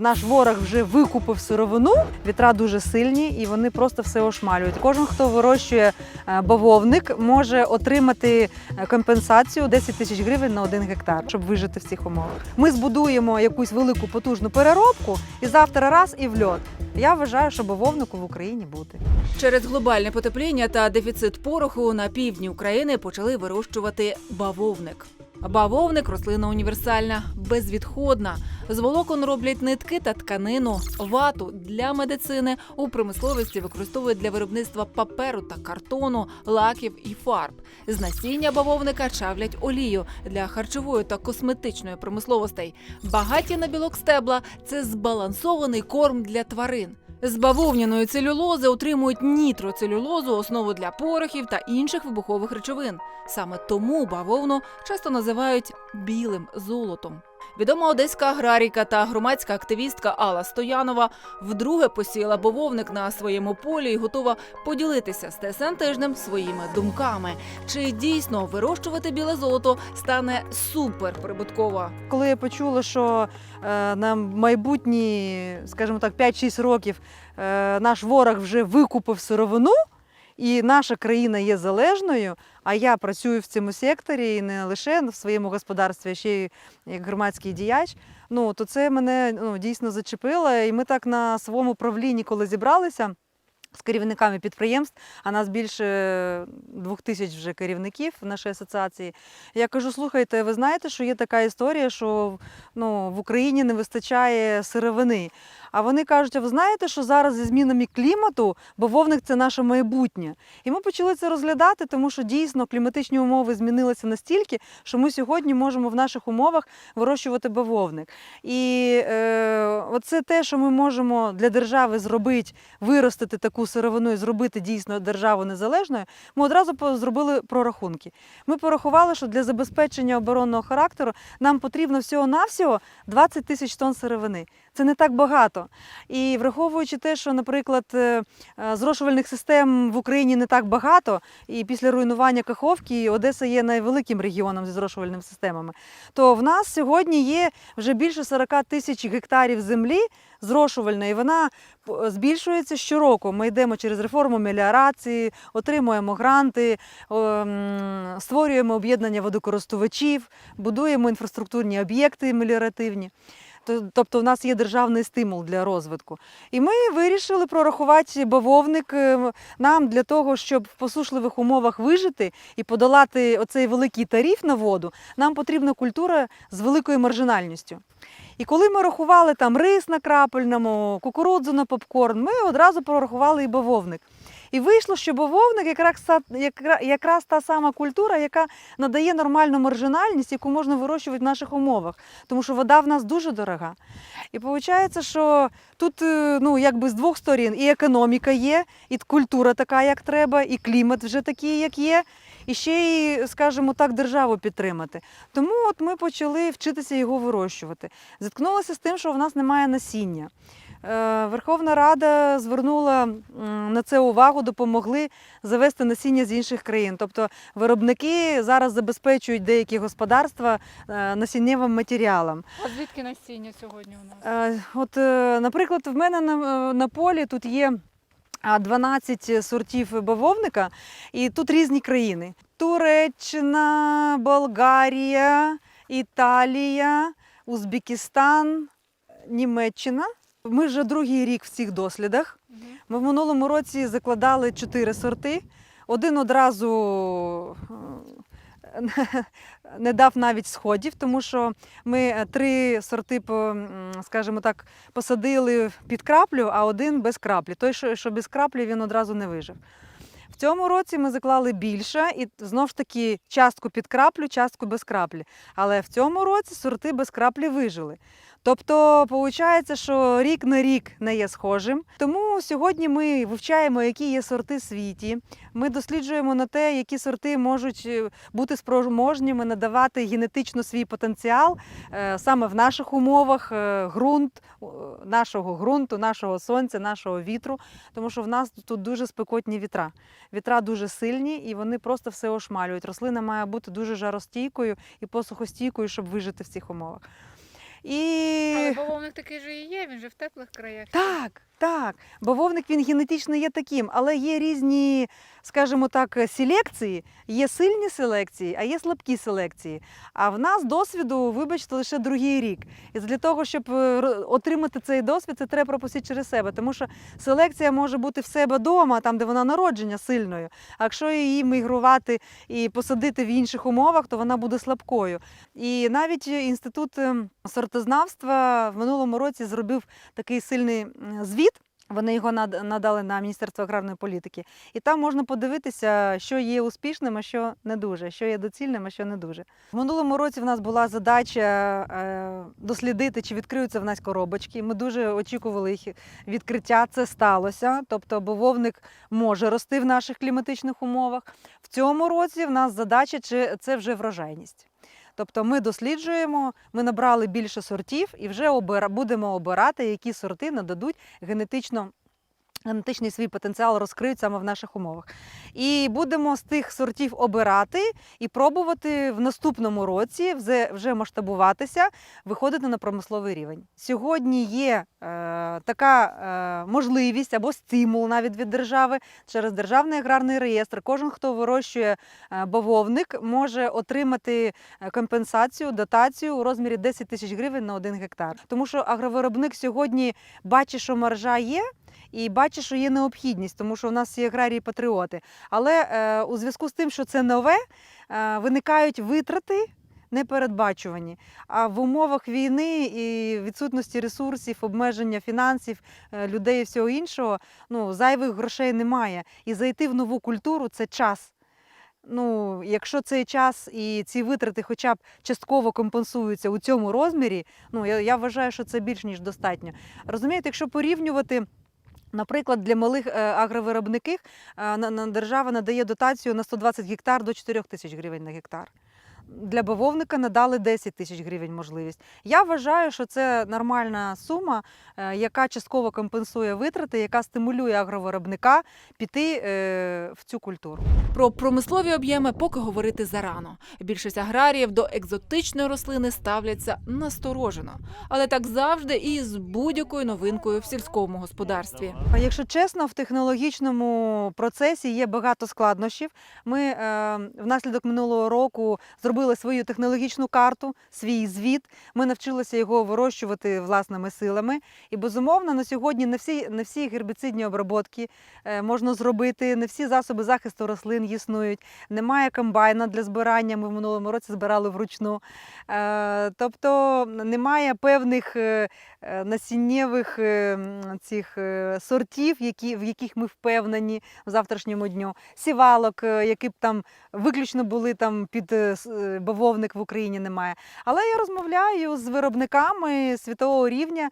Наш ворог вже викупив сировину. Вітра дуже сильні і вони просто все ошмалюють. Кожен, хто вирощує е, бавовник, може отримати е, компенсацію 10 тисяч гривень на один гектар, щоб вижити в цих умовах. Ми збудуємо якусь велику потужну переробку і завтра раз і в льот. Я вважаю, що бавовнику в Україні буде. Через глобальне потепління та дефіцит пороху на півдні України почали вирощувати бавовник. Бавовник рослина універсальна, безвідходна. З волокон роблять нитки та тканину, вату для медицини у промисловості використовують для виробництва паперу та картону, лаків і фарб. З насіння бавовника чавлять олію для харчової та косметичної промисловостей. Багаті на білок стебла це збалансований корм для тварин. З бавовняної целюлози отримують нітроцелюлозу, основу для порохів та інших вибухових речовин. Саме тому бавовну часто називають білим золотом. Відома одеська аграрійка та громадська активістка Алла Стоянова вдруге посіяла бавовник на своєму полі і готова поділитися з ТСН тижнем своїми думками. Чи дійсно вирощувати біле золото стане суперприбутково? Коли я почула, що е, на майбутні, скажімо так, 5-6 років е, наш ворог вже викупив сировину, і наша країна є залежною. А я працюю в цьому секторі і не лише в своєму господарстві, а ще й як громадський діяч. Ну то це мене ну, дійсно зачепило. І ми так на своєму правлінні, коли зібралися. З керівниками підприємств, а нас більше двох тисяч вже керівників в нашій асоціації. Я кажу: слухайте, ви знаєте, що є така історія, що ну, в Україні не вистачає сировини. А вони кажуть: а ви знаєте, що зараз зі змінами клімату бавовник це наше майбутнє. І ми почали це розглядати, тому що дійсно кліматичні умови змінилися настільки, що ми сьогодні можемо в наших умовах вирощувати бавовник. І е, оце те, що ми можемо для держави зробити, виростити таку сировину і зробити дійсно державу незалежною. Ми одразу зробили прорахунки. Ми порахували, що для забезпечення оборонного характеру нам потрібно всього-навсього 20 тисяч тонн сировини. Це не так багато. І враховуючи те, що, наприклад, е, е, зрошувальних систем в Україні не так багато, і після руйнування Каховки Одеса є найвеликим регіоном зі зрошувальними системами, то в нас сьогодні є вже більше 40 тисяч гектарів землі зрошувальної. Вона збільшується щороку. Ми йдемо через реформу меліорації, отримуємо гранти, створюємо об'єднання водокористувачів, будуємо інфраструктурні об'єкти меліоративні. Тобто, у нас є державний стимул для розвитку. І ми вирішили прорахувати бавовник е, нам для того, щоб в посушливих умовах вижити і подолати оцей великий тариф на воду, нам потрібна культура з великою маржинальністю. І коли ми рахували там рис на крапельному, кукурудзу на попкорн, ми одразу прорахували і бавовник. І вийшло, що бавовник якраз, якраз та сама культура, яка надає нормальну маржинальність, яку можна вирощувати в наших умовах, тому що вода в нас дуже дорога. І виходить, що тут е, ну, якби з двох сторін і економіка є, і культура така, як треба, і клімат вже такий, як є, і ще й, скажімо так, державу підтримати. Тому от ми почали вчитися його вирощувати. Зіткнулися з тим, що в нас немає насіння. Е, Верховна Рада звернула на це увагу, допомогли завести насіння з інших країн. Тобто виробники зараз забезпечують деякі господарства е, насіннєвим матеріалом. А звідки насіння сьогодні у нас? Е, От, наприклад, в мене на, на полі тут є 12 сортів бавовника, і тут різні країни: Туреччина, Болгарія, Італія, Узбекистан, Німеччина. Ми вже другий рік в цих дослідах. Ми в минулому році закладали чотири сорти. Один одразу е, не дав навіть сходів, тому що ми е, три сорти, скажімо так, посадили під краплю, а один без краплі. Той, що, що без краплі, він одразу не вижив. В цьому році ми заклали більше і знову ж таки частку під краплю, частку без краплі. Але в цьому році сорти без краплі вижили. Тобто, виходить, що рік на рік не є схожим. Тому сьогодні ми вивчаємо, які є сорти світі. Ми досліджуємо на те, які сорти можуть е, бути спроможніми надавати генетично свій потенціал е, саме в наших умовах, е, ґрунт нашого ґрунту, нашого сонця, нашого вітру. Тому що в нас тут дуже спекотні вітра. Вітра дуже сильні і вони просто все ошмалюють. Рослина має бути дуже жаростійкою і посухостійкою, щоб вижити в цих умовах. І Але бавовник такий же і є, він же в теплих краях. так, так. Бавовник він генетично є таким, але є різні, скажімо так, селекції. Є сильні селекції, а є слабкі селекції. А в нас досвіду, вибачте, лише другий рік. І для того, щоб е, отримати цей досвід, це треба пропустити через себе. Тому що селекція може бути в себе вдома, там, де вона народження сильною. А якщо її мігрувати і посадити в інших умовах, то вона буде слабкою. І навіть інститут ем, сортознавства в минулому році зробив такий сильний звіт. Вони його надали на Міністерство аграрної політики, і там можна подивитися, що є успішним, а що не дуже, що є доцільним, а що не дуже. В минулому році в нас була задача е, дослідити, чи відкриються в нас коробочки. Ми дуже очікували їх відкриття. Це сталося. Тобто, бововник може рости в наших кліматичних умовах. В цьому році в нас задача, чи це вже врожайність. Тобто ми досліджуємо, ми набрали більше сортів і вже будемо обирати, які сорти нададуть генетично. Генетичний свій потенціал розкриють саме в наших умовах. І будемо з тих сортів обирати і пробувати в наступному році вже, масштабуватися, виходити на промисловий рівень. Сьогодні є е, така е, можливість або стимул навіть від держави через державний аграрний реєстр. Кожен, хто вирощує е, бавовник, може отримати е, компенсацію, дотацію у розмірі 10 тисяч гривень на один гектар. Тому що агровиробник сьогодні бачить, що маржа є. І бачить, що є необхідність, тому що у нас є аграрії патріоти. Але е, у зв'язку з тим, що це нове, е, виникають витрати непередбачувані. А в умовах війни і відсутності ресурсів, обмеження фінансів, е, людей і всього іншого, ну, зайвих грошей немає. І зайти в нову культуру це час. Ну, якщо цей час і ці витрати хоча б частково компенсуються у цьому розмірі, ну я, я вважаю, що це більш ніж достатньо. Розумієте, якщо порівнювати. Наприклад, для малих е, агровиробників е, держава надає дотацію на 120 гектар до 4 тисяч гривень на гектар. Для бавовника надали 10 тисяч гривень можливість. Я вважаю, що це нормальна сума, е, яка частково компенсує витрати, яка стимулює агровиробника піти е, в цю культуру. Про промислові об'єми поки говорити зарано. Більшість аграріїв до екзотичної рослини ставляться насторожено, але так завжди і з будь-якою новинкою в сільському господарстві. А Якщо чесно, в технологічному процесі є багато складнощів. Ми е, внаслідок минулого року зробили свою технологічну карту, свій звіт. Ми навчилися його вирощувати власними силами. І безумовно, на сьогодні не всі, не всі гербіцидні обробки е, можна зробити, не всі засоби захисту рослин існують. Немає комбайна для збирання. Ми в минулому році збирали вручну. Е, тобто немає певних е, насіннєвих цих сортів, які, в яких ми впевнені в завтрашньому дню. Сівалок, які б там виключно були там під бавовник в Україні немає. Але я розмовляю з виробниками світового рівня,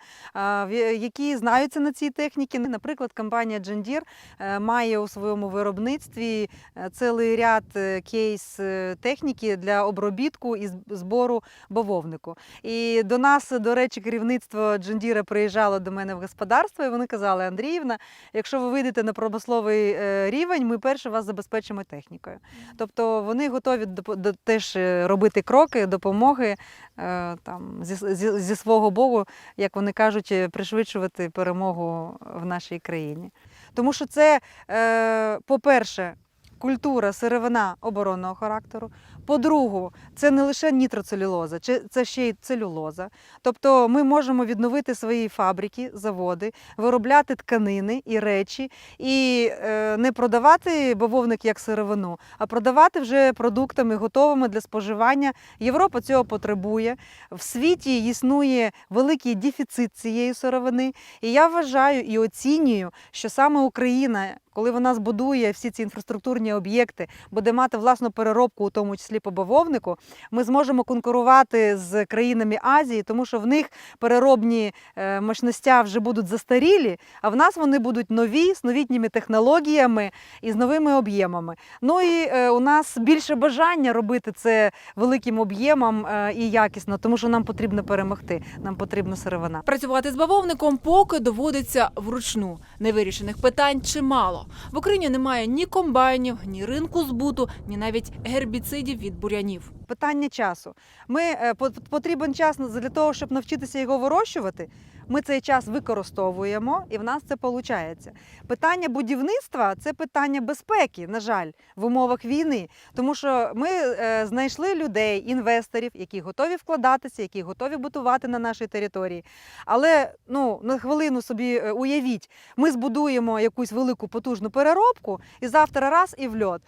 які знаються на цій техніці. Наприклад, компанія John Deere е, має у своєму виробництві е, цілий ряд е, кейс техніки для обробітку і збору бавовнику. І до нас, до речі, керівництво John Deere приїжджало до мене в господарство, і вони казали: Андріївна, якщо ви вийдете на промисловий рівень, ми перше вас забезпечимо технікою. Тобто вони готові до- теж робити кроки, допомоги е, там, зі, зі, зі свого боку, як вони кажуть, е, пришвидшувати перемогу в нашій країні. Тому що це, е, по-перше, культура сировина оборонного характеру. По-друге, це не лише нітроцелюлоза, це ще й целюлоза. Тобто ми можемо відновити свої фабрики, заводи, виробляти тканини і речі, і е, не продавати бавовник як сировину, а продавати вже продуктами готовими для споживання. Європа цього потребує. В світі існує великий дефіцит цієї сировини. І я вважаю і оцінюю, що саме Україна, коли вона збудує всі ці інфраструктурні об'єкти, буде мати власну переробку, у тому числі по бавовнику, ми зможемо конкурувати з країнами Азії, тому що в них переробні е, мощностя вже будуть застарілі, а в нас вони будуть нові з новітніми технологіями і з новими об'ємами. Ну і е, у нас більше бажання робити це великим об'ємом е, і якісно, тому що нам потрібно перемогти. Нам потрібна сировина. Працювати з бавовником поки доводиться вручну. Невирішених питань чимало. В Україні немає ні комбайнів, ні ринку збуту, ні навіть гербіцидів від бурянів. Питання часу. Ми е, потрібен час для того, щоб навчитися його вирощувати. Ми цей час використовуємо, і в нас це виходить. Питання будівництва це питання безпеки, на жаль, в умовах війни. Тому що ми е, знайшли людей, інвесторів, які готові вкладатися, які готові бутувати на нашій території. Але ну на хвилину собі е, уявіть, ми збудуємо якусь велику потужну переробку, і завтра раз і в льот.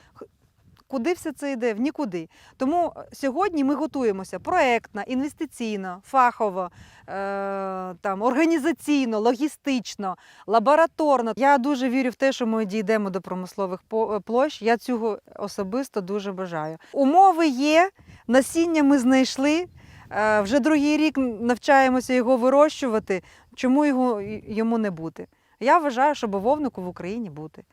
Куди все це йде? В нікуди. Тому е, сьогодні ми готуємося проектно, інвестиційно, фахово, е, там, організаційно, логістично, лабораторно. Я дуже вірю в те, що ми дійдемо до промислових е, площ. Я цього особисто дуже бажаю. Умови є, насіння ми знайшли. е, Вже другий рік навчаємося його вирощувати. Чому його йому не бути? Я вважаю, що бавовнику в Україні бути.